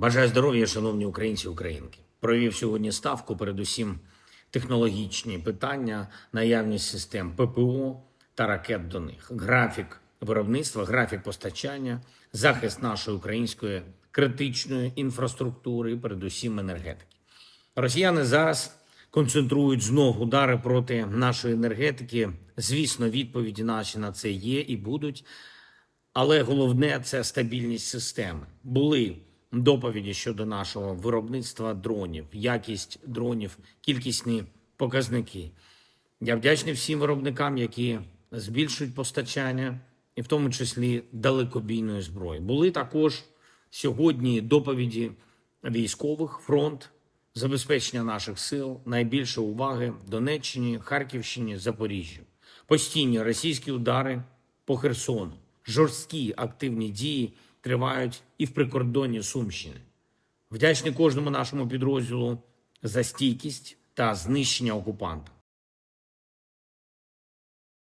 Бажаю здоров'я, шановні українці і українки. Провів сьогодні ставку, передусім технологічні питання, наявність систем ППО та ракет до них, графік виробництва, графік постачання, захист нашої української критичної інфраструктури, передусім енергетики. Росіяни зараз концентрують знов удари проти нашої енергетики. Звісно, відповіді наші на це є і будуть. Але головне це стабільність системи. Були доповіді щодо нашого виробництва дронів, якість дронів, кількісні показники. Я вдячний всім виробникам, які збільшують постачання, і в тому числі далекобійної зброї. Були також сьогодні доповіді військових фронт, забезпечення наших сил, найбільше уваги Донеччині, Харківщині, Запоріжжю. Постійні російські удари по Херсону, жорсткі активні дії тривають і в прикордонні Сумщини. Вдячний кожному нашому підрозділу за стійкість та знищення окупанта.